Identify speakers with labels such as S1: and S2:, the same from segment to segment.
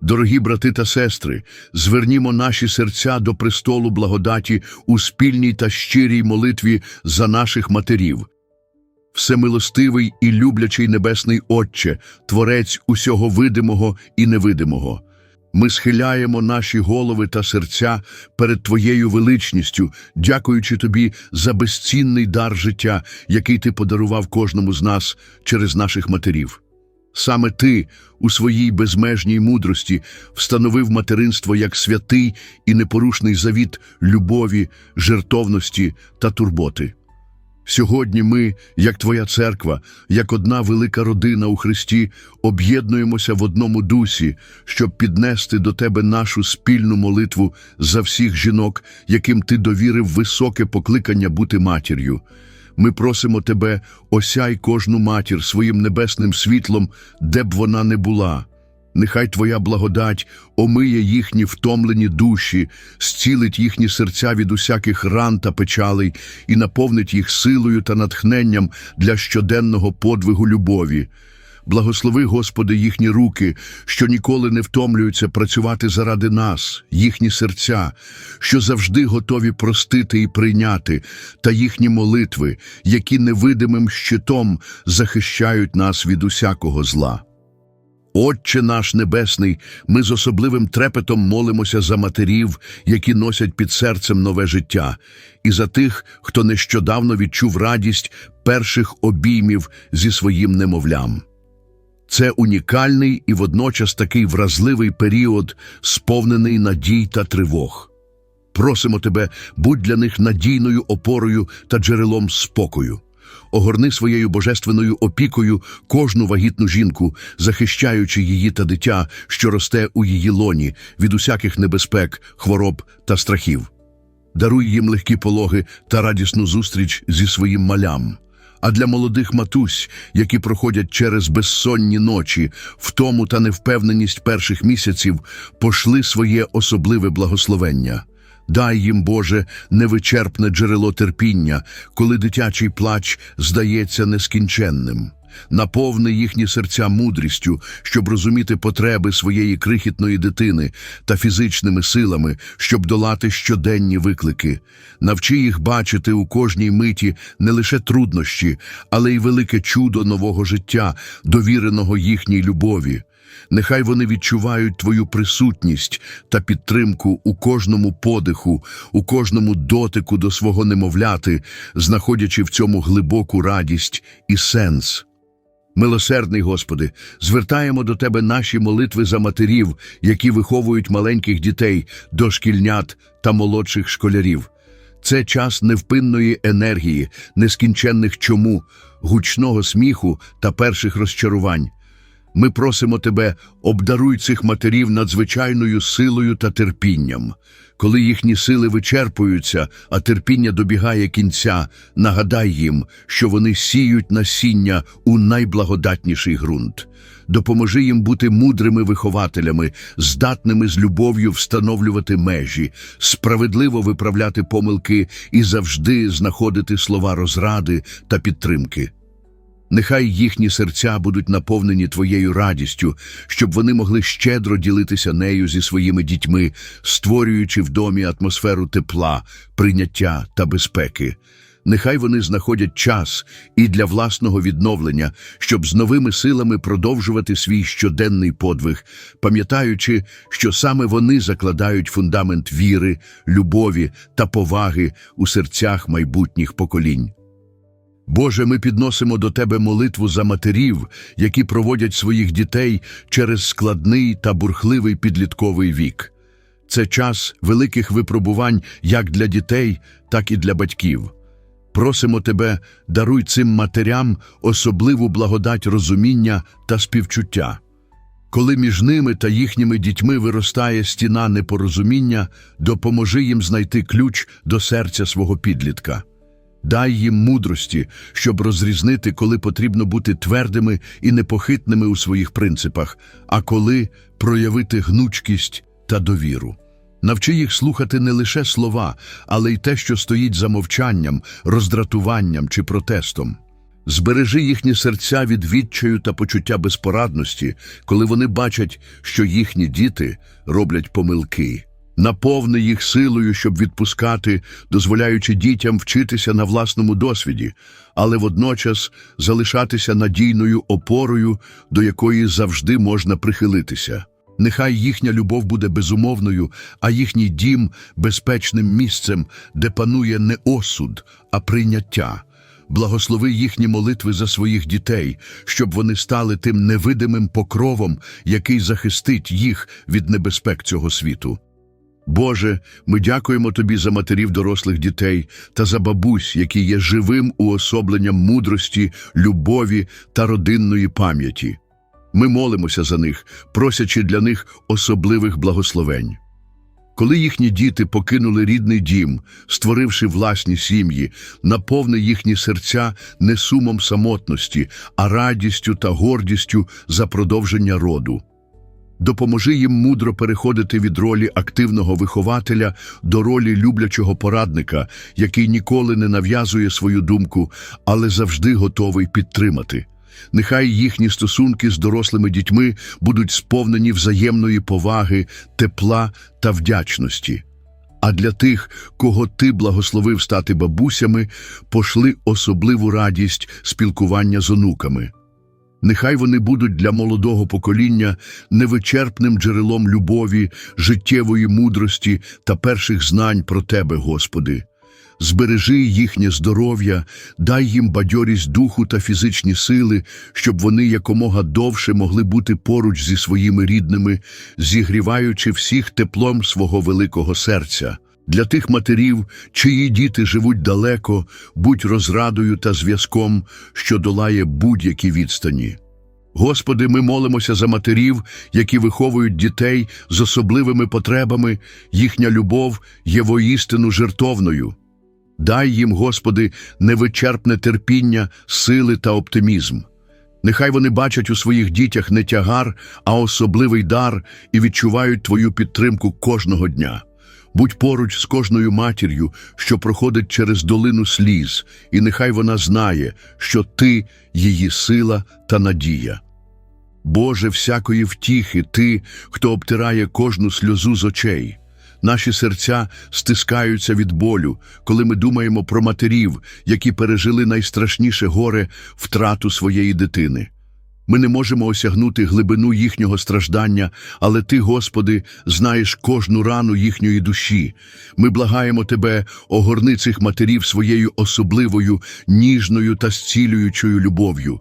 S1: Дорогі брати та сестри, звернімо наші серця до престолу благодаті у спільній та щирій молитві за наших матерів. Всемилостивий і люблячий Небесний Отче, Творець усього видимого і невидимого. Ми схиляємо наші голови та серця перед Твоєю величністю, дякуючи Тобі за безцінний дар життя, який Ти подарував кожному з нас через наших матерів. Саме ти у своїй безмежній мудрості встановив материнство як святий і непорушний завіт любові, жертовності та турботи. Сьогодні ми, як Твоя церква, як одна велика родина у Христі, об'єднуємося в одному дусі, щоб піднести до Тебе нашу спільну молитву за всіх жінок, яким Ти довірив високе покликання бути матір'ю. Ми просимо Тебе, осяй кожну матір своїм небесним світлом, де б вона не була. Нехай Твоя благодать омиє їхні втомлені душі, зцілить їхні серця від усяких ран та печалей і наповнить їх силою та натхненням для щоденного подвигу любові. Благослови, Господи, їхні руки, що ніколи не втомлюються працювати заради нас, їхні серця, що завжди готові простити і прийняти, та їхні молитви, які невидимим щитом захищають нас від усякого зла. Отче наш Небесний, ми з особливим трепетом молимося за матерів, які носять під серцем нове життя, і за тих, хто нещодавно відчув радість перших обіймів зі своїм немовлям. Це унікальний і водночас такий вразливий період, сповнений надій та тривог. Просимо тебе, будь для них надійною опорою та джерелом спокою. Огорни своєю божественною опікою кожну вагітну жінку, захищаючи її та дитя, що росте у її лоні від усяких небезпек, хвороб та страхів. Даруй їм легкі пологи та радісну зустріч зі своїм малям. А для молодих матусь, які проходять через безсонні ночі, втому та невпевненість перших місяців, пошли своє особливе благословення. Дай їм, Боже, невичерпне джерело терпіння, коли дитячий плач здається нескінченним. Наповни їхні серця мудрістю, щоб розуміти потреби своєї крихітної дитини та фізичними силами, щоб долати щоденні виклики. Навчи їх бачити у кожній миті не лише труднощі, але й велике чудо нового життя, довіреного їхній любові. Нехай вони відчувають Твою присутність та підтримку у кожному подиху, у кожному дотику до свого немовляти, знаходячи в цьому глибоку радість і сенс. Милосердний Господи, звертаємо до Тебе наші молитви за матерів, які виховують маленьких дітей, дошкільнят та молодших школярів. Це час невпинної енергії, нескінченних чому, гучного сміху та перших розчарувань. Ми просимо Тебе, обдаруй цих матерів надзвичайною силою та терпінням. Коли їхні сили вичерпуються, а терпіння добігає кінця, нагадай їм, що вони сіють насіння у найблагодатніший ґрунт. Допоможи їм бути мудрими вихователями, здатними з любов'ю встановлювати межі, справедливо виправляти помилки і завжди знаходити слова розради та підтримки. Нехай їхні серця будуть наповнені Твоєю радістю, щоб вони могли щедро ділитися нею зі своїми дітьми, створюючи в домі атмосферу тепла, прийняття та безпеки. Нехай вони знаходять час і для власного відновлення, щоб з новими силами продовжувати свій щоденний подвиг, пам'ятаючи, що саме вони закладають фундамент віри, любові та поваги у серцях майбутніх поколінь. Боже, ми підносимо до Тебе молитву за матерів, які проводять своїх дітей через складний та бурхливий підлітковий вік. Це час великих випробувань як для дітей, так і для батьків. Просимо Тебе, даруй цим матерям особливу благодать розуміння та співчуття. Коли між ними та їхніми дітьми виростає стіна непорозуміння, допоможи їм знайти ключ до серця свого підлітка. Дай їм мудрості, щоб розрізнити, коли потрібно бути твердими і непохитними у своїх принципах, а коли проявити гнучкість та довіру. Навчи їх слухати не лише слова, але й те, що стоїть за мовчанням, роздратуванням чи протестом. Збережи їхні серця від відчаю та почуття безпорадності, коли вони бачать, що їхні діти роблять помилки. Наповни їх силою, щоб відпускати, дозволяючи дітям вчитися на власному досвіді, але водночас залишатися надійною опорою, до якої завжди можна прихилитися. Нехай їхня любов буде безумовною, а їхній дім безпечним місцем, де панує не осуд, а прийняття. Благослови їхні молитви за своїх дітей, щоб вони стали тим невидимим покровом, який захистить їх від небезпек цього світу. Боже, ми дякуємо Тобі за матерів дорослих дітей та за бабусь, які є живим уособленням мудрості, любові та родинної пам'яті. Ми молимося за них, просячи для них особливих благословень. Коли їхні діти покинули рідний дім, створивши власні сім'ї, наповни їхні серця не сумом самотності, а радістю та гордістю за продовження роду. Допоможи їм мудро переходити від ролі активного вихователя до ролі люблячого порадника, який ніколи не нав'язує свою думку, але завжди готовий підтримати. Нехай їхні стосунки з дорослими дітьми будуть сповнені взаємної поваги, тепла та вдячності. А для тих, кого ти благословив стати бабусями, пошли особливу радість спілкування з онуками. Нехай вони будуть для молодого покоління невичерпним джерелом любові, життєвої мудрості та перших знань про Тебе, Господи. Збережи їхнє здоров'я, дай їм бадьорість духу та фізичні сили, щоб вони якомога довше могли бути поруч зі своїми рідними, зігріваючи всіх теплом свого великого серця. Для тих матерів, чиї діти живуть далеко, будь розрадою та зв'язком, що долає будь-які відстані. Господи, ми молимося за матерів, які виховують дітей з особливими потребами, їхня любов є воістину жертовною. Дай їм, Господи, невичерпне терпіння, сили та оптимізм. Нехай вони бачать у своїх дітях не тягар, а особливий дар і відчувають Твою підтримку кожного дня. Будь поруч з кожною матір'ю, що проходить через долину сліз, і нехай вона знає, що Ти – її сила та надія. Боже, всякої втіхи, Ти, хто обтирає кожну сльозу з очей. Наші серця стискаються від болю, коли ми думаємо про матерів, які пережили найстрашніше горе втрату своєї дитини. Ми не можемо осягнути глибину їхнього страждання, але Ти, Господи, знаєш кожну рану їхньої душі. Ми благаємо Тебе, огорни цих матерів своєю особливою, ніжною та зцілюючою любов'ю.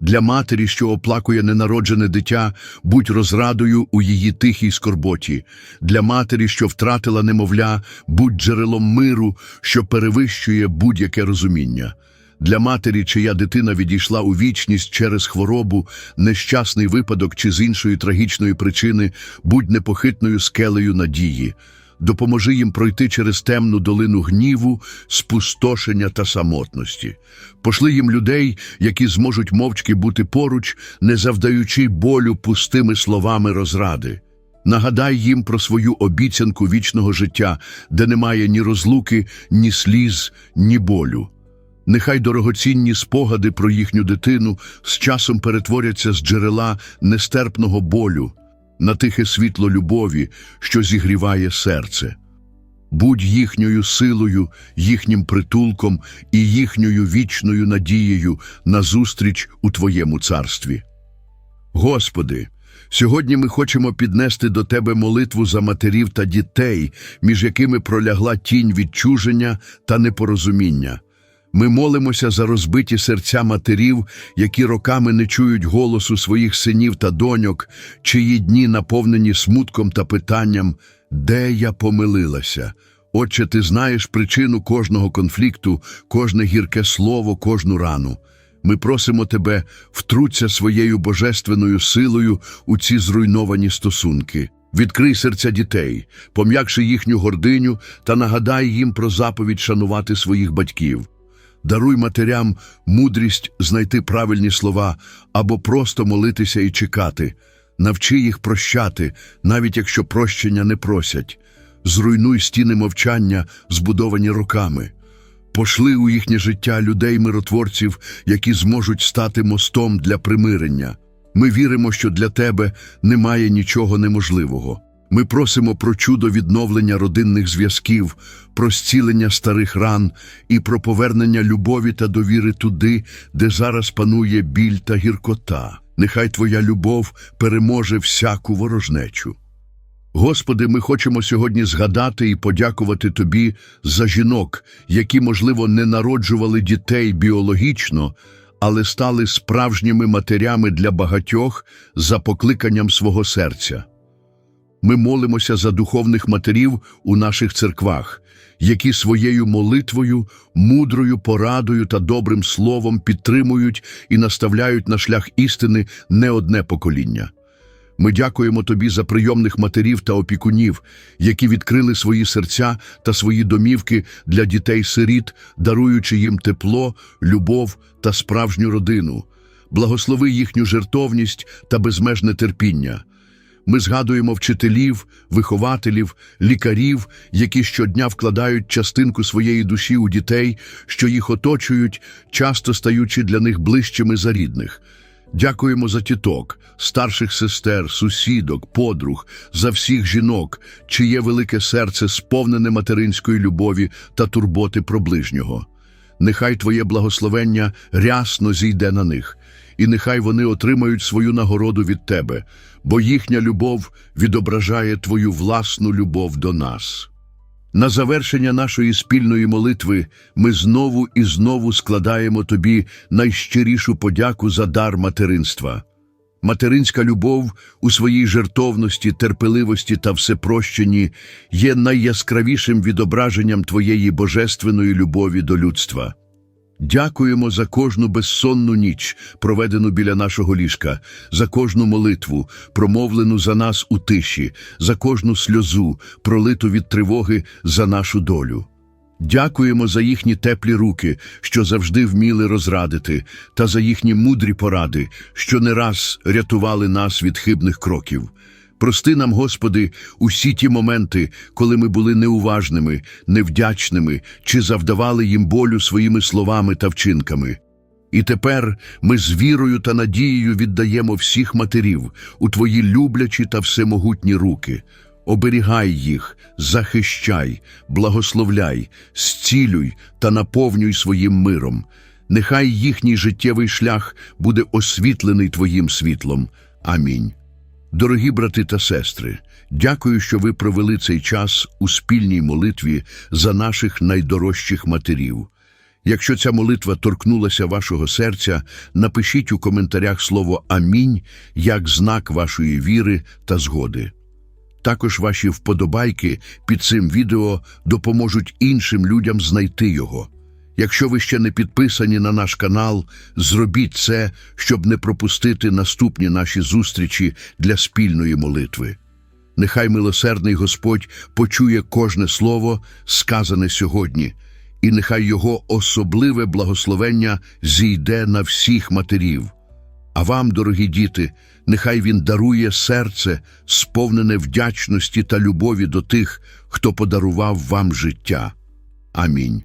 S1: Для матері, що оплакує ненароджене дитя, будь розрадою у її тихій скорботі. Для матері, що втратила немовля, будь джерелом миру, що перевищує будь-яке розуміння. Для матері, чия дитина відійшла у вічність через хворобу, нещасний випадок чи з іншої трагічної причини, будь непохитною скелею надії. Допоможи їм пройти через темну долину гніву, спустошення та самотності. Пошли їм людей, які зможуть мовчки бути поруч, не завдаючи болю пустими словами розради. Нагадай їм про свою обіцянку вічного життя, де немає ні розлуки, ні сліз, ні болю. Нехай дорогоцінні спогади про їхню дитину з часом перетворяться з джерела нестерпного болю на тихе світло любові, що зігріває серце. Будь їхньою силою, їхнім притулком і їхньою вічною надією на зустріч у Твоєму царстві. Господи, сьогодні ми хочемо піднести до Тебе молитву за матерів та дітей, між якими пролягла тінь відчуження та непорозуміння. Ми молимося за розбиті серця матерів, які роками не чують голосу своїх синів та доньок, чиї дні наповнені смутком та питанням, де я помилилася. Отче, ти знаєш причину кожного конфлікту, кожне гірке слово, кожну рану. Ми просимо тебе, втруться своєю божественною силою у ці зруйновані стосунки. Відкрий серця дітей, пом'якши їхню гординю та нагадай їм про заповідь шанувати своїх батьків. Даруй матерям мудрість знайти правильні слова або просто молитися і чекати. Навчи їх прощати, навіть якщо прощення не просять. Зруйнуй стіни мовчання, збудовані роками. Пошли у їхнє життя людей-миротворців, які зможуть стати мостом для примирення. Ми віримо, що для тебе немає нічого неможливого. Ми просимо про чудо відновлення родинних зв'язків, про зцілення старих ран і про повернення любові та довіри туди, де зараз панує біль та гіркота. Нехай Твоя любов переможе всяку ворожнечу. Господи, ми хочемо сьогодні згадати і подякувати Тобі за жінок, які, можливо, не народжували дітей біологічно, але стали справжніми матерями для багатьох за покликанням свого серця. Ми молимося за духовних матерів у наших церквах, які своєю молитвою, мудрою порадою та добрим словом підтримують і наставляють на шлях істини не одне покоління. Ми дякуємо тобі за прийомних матерів та опікунів, які відкрили свої серця та свої домівки для дітей-сиріт, даруючи їм тепло, любов та справжню родину. Благослови їхню жертовність та безмежне терпіння. Ми згадуємо вчителів, вихователів, лікарів, які щодня вкладають частинку своєї душі у дітей, що їх оточують, часто стаючи для них ближчими за рідних. Дякуємо за тіток, старших сестер, сусідок, подруг, за всіх жінок, чиє велике серце сповнене материнської любові та турботи про ближнього. Нехай Твоє благословення рясно зійде на них, і нехай вони отримають свою нагороду від Тебе, бо їхня любов відображає Твою власну любов до нас. На завершення нашої спільної молитви ми знову і знову складаємо Тобі найщирішу подяку за дар материнства. Материнська любов у своїй жертовності, терпеливості та всепрощенні є найяскравішим відображенням Твоєї божественної любові до людства. Дякуємо за кожну безсонну ніч, проведену біля нашого ліжка, за кожну молитву, промовлену за нас у тиші, за кожну сльозу, пролиту від тривоги за нашу долю. Дякуємо за їхні теплі руки, що завжди вміли розрадити, та за їхні мудрі поради, що не раз рятували нас від хибних кроків. Прости нам, Господи, усі ті моменти, коли ми були неуважними, невдячними чи завдавали їм болю своїми словами та вчинками. І тепер ми з вірою та надією віддаємо всіх матерів у Твої люблячі та всемогутні руки. Оберігай їх, захищай, благословляй, зцілюй та наповнюй своїм миром. Нехай їхній життєвий шлях буде освітлений Твоїм світлом. Амінь. Дорогі брати та сестри, дякую, що ви провели цей час у спільній молитві за наших найдорожчих матерів. Якщо ця молитва торкнулася вашого серця, напишіть у коментарях слово Амінь як знак вашої віри та згоди. Також ваші вподобайки під цим відео допоможуть іншим людям знайти його. Якщо ви ще не підписані на наш канал, зробіть це, щоб не пропустити наступні наші зустрічі для спільної молитви. Нехай милосердний Господь почує кожне слово, сказане сьогодні, і нехай Його особливе благословення зійде на всіх матерів. А вам, дорогі діти, нехай Він дарує серце, сповнене вдячності та любові до тих, хто подарував вам життя. Амінь.